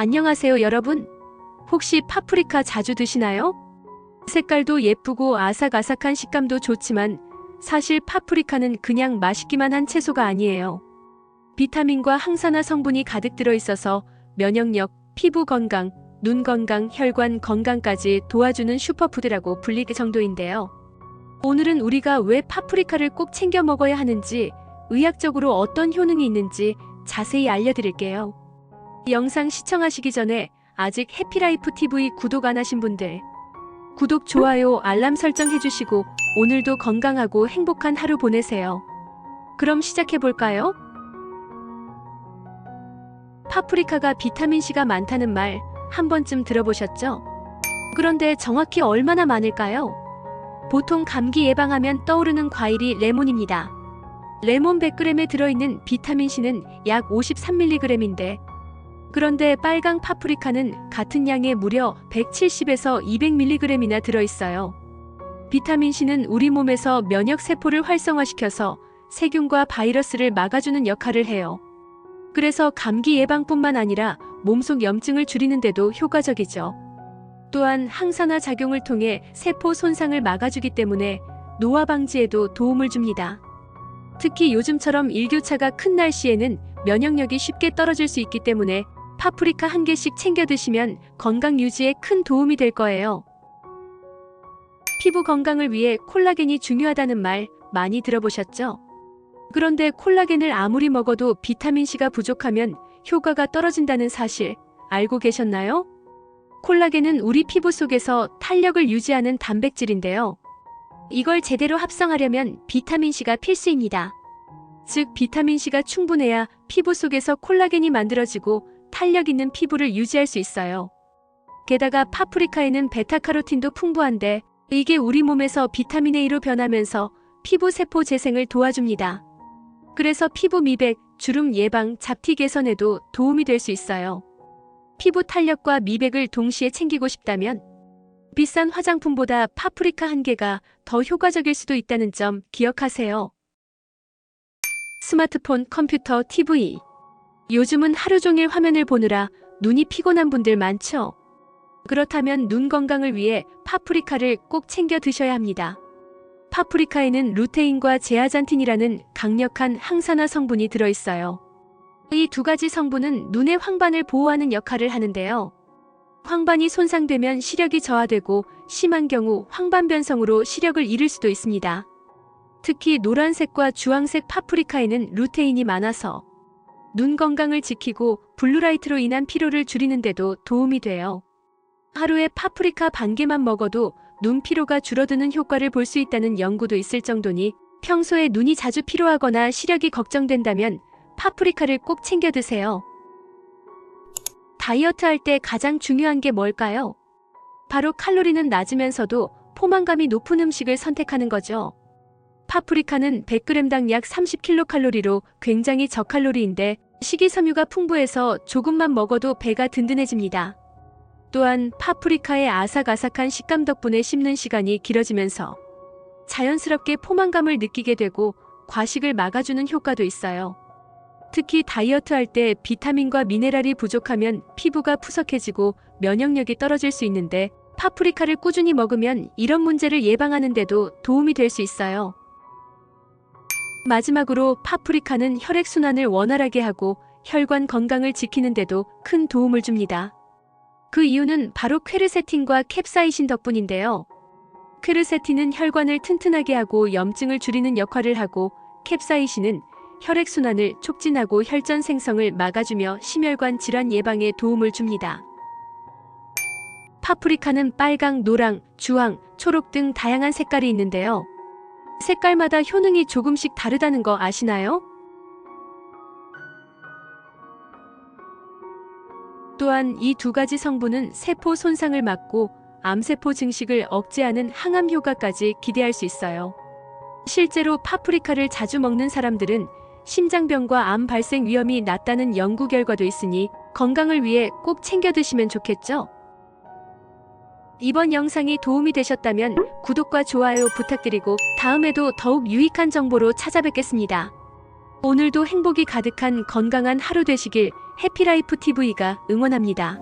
안녕하세요, 여러분. 혹시 파프리카 자주 드시나요? 색깔도 예쁘고 아삭아삭한 식감도 좋지만 사실 파프리카는 그냥 맛있기만 한 채소가 아니에요. 비타민과 항산화 성분이 가득 들어 있어서 면역력, 피부 건강, 눈 건강, 혈관 건강까지 도와주는 슈퍼푸드라고 불릴 정도인데요. 오늘은 우리가 왜 파프리카를 꼭 챙겨 먹어야 하는지, 의학적으로 어떤 효능이 있는지 자세히 알려드릴게요. 영상 시청하시기 전에 아직 해피라이프 TV 구독 안 하신 분들, 구독, 좋아요, 알람 설정 해주시고 오늘도 건강하고 행복한 하루 보내세요. 그럼 시작해볼까요? 파프리카가 비타민C가 많다는 말 한 번쯤 들어보셨죠? 그런데 정확히 얼마나 많을까요? 보통 감기 예방하면 떠오르는 과일이 레몬입니다. 레몬 100g에 들어있는 비타민C는 약 53mg인데 그런데 빨강 파프리카는 같은 양에 무려 170에서 200mg이나 들어있어요. 비타민C는 우리 몸에서 면역 세포를 활성화시켜서 세균과 바이러스를 막아주는 역할을 해요. 그래서 감기 예방뿐만 아니라 몸속 염증을 줄이는데도 효과적이죠. 또한 항산화 작용을 통해 세포 손상을 막아주기 때문에 노화 방지에도 도움을 줍니다. 특히 요즘처럼 일교차가 큰 날씨에는 면역력이 쉽게 떨어질 수 있기 때문에 파프리카 한 개씩 챙겨 드시면 건강 유지에 큰 도움이 될 거예요. 피부 건강을 위해 콜라겐이 중요하다는 말 많이 들어보셨죠? 그런데 콜라겐을 아무리 먹어도 비타민C가 부족하면 효과가 떨어진다는 사실 알고 계셨나요? 콜라겐은 우리 피부 속에서 탄력을 유지하는 단백질인데요. 이걸 제대로 합성하려면 비타민C가 필수입니다. 즉, 비타민C가 충분해야 피부 속에서 콜라겐이 만들어지고 탄력 있는 피부를 유지할 수 있어요. 게다가 파프리카에는 베타카로틴도 풍부한데 이게 우리 몸에서 비타민 A로 변하면서 피부 세포 재생을 도와줍니다. 그래서 피부 미백, 주름 예방, 잡티 개선에도 도움이 될 수 있어요. 피부 탄력과 미백을 동시에 챙기고 싶다면 비싼 화장품보다 파프리카 한 개가 더 효과적일 수도 있다는 점 기억하세요. 스마트폰, 컴퓨터, TV. 요즘은 하루 종일 화면을 보느라 눈이 피곤한 분들 많죠? 그렇다면 눈 건강을 위해 파프리카를 꼭 챙겨 드셔야 합니다. 파프리카에는 루테인과 제아잔틴이라는 강력한 항산화 성분이 들어있어요. 이 두 가지 성분은 눈의 황반을 보호하는 역할을 하는데요. 황반이 손상되면 시력이 저하되고 심한 경우 황반 변성으로 시력을 잃을 수도 있습니다. 특히 노란색과 주황색 파프리카에는 루테인이 많아서 눈 건강을 지키고 블루라이트로 인한 피로를 줄이는데도 도움이 돼요. 하루에 파프리카 반 개만 먹어도 눈 피로가 줄어드는 효과를 볼 수 있다는 연구도 있을 정도니 평소에 눈이 자주 피로하거나 시력이 걱정된다면 파프리카를 꼭 챙겨 드세요. 다이어트 할 때 가장 중요한 게 뭘까요? 바로 칼로리는 낮으면서도 포만감이 높은 음식을 선택하는 거죠. 파프리카는 100g당 약 30kcal로 굉장히 저칼로리인데 식이섬유가 풍부해서 조금만 먹어도 배가 든든해집니다. 또한 파프리카의 아삭아삭한 식감 덕분에 씹는 시간이 길어지면서 자연스럽게 포만감을 느끼게 되고 과식을 막아주는 효과도 있어요. 특히 다이어트 할 때 비타민과 미네랄이 부족하면 피부가 푸석해지고 면역력이 떨어질 수 있는데 파프리카를 꾸준히 먹으면 이런 문제를 예방하는 데도 도움이 될 수 있어요. 마지막으로 파프리카는 혈액순환을 원활하게 하고 혈관 건강을 지키는데도 큰 도움을 줍니다. 그 이유는 바로 퀘르세틴과 캡사이신 덕분인데요. 퀘르세틴은 혈관을 튼튼하게 하고 염증을 줄이는 역할을 하고 캡사이신은 혈액순환을 촉진하고 혈전 생성을 막아주며 심혈관 질환 예방에 도움을 줍니다. 파프리카는 빨강, 노랑, 주황, 초록 등 다양한 색깔이 있는데요. 색깔마다 효능이 조금씩 다르다는 거 아시나요? 또한 이 두 가지 성분은 세포 손상을 막고 암세포 증식을 억제하는 항암 효과까지 기대할 수 있어요. 실제로 파프리카를 자주 먹는 사람들은 심장병과 암 발생 위험이 낮다는 연구 결과도 있으니 건강을 위해 꼭 챙겨 드시면 좋겠죠? 이번 영상이 도움이 되셨다면 구독과 좋아요 부탁드리고 다음에도 더욱 유익한 정보로 찾아뵙겠습니다. 오늘도 행복이 가득한 건강한 하루 되시길 해피라이프 TV가 응원합니다.